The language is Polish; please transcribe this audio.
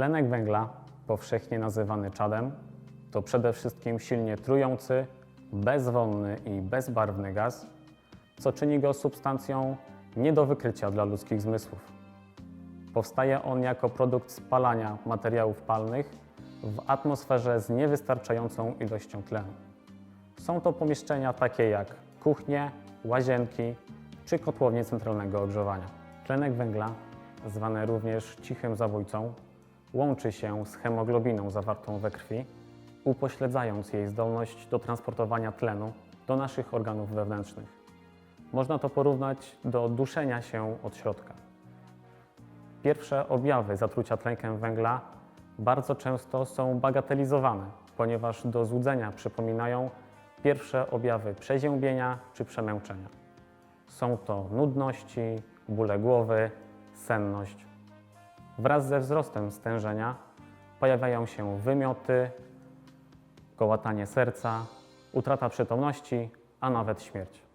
Tlenek węgla, powszechnie nazywany czadem, to przede wszystkim silnie trujący, bezwonny i bezbarwny gaz, co czyni go substancją nie do wykrycia dla ludzkich zmysłów. Powstaje on jako produkt spalania materiałów palnych w atmosferze z niewystarczającą ilością tlenu. Są to pomieszczenia takie jak kuchnie, łazienki czy kotłownie centralnego ogrzewania. Tlenek węgla, zwany również cichym zabójcą, łączy się z hemoglobiną zawartą we krwi, upośledzając jej zdolność do transportowania tlenu do naszych organów wewnętrznych. Można to porównać do duszenia się od środka. Pierwsze objawy zatrucia tlenkiem węgla bardzo często są bagatelizowane, ponieważ do złudzenia przypominają pierwsze objawy przeziębienia czy przemęczenia. Są to nudności, bóle głowy, senność. Wraz ze wzrostem stężenia pojawiają się wymioty, kołatanie serca, utrata przytomności, a nawet śmierć.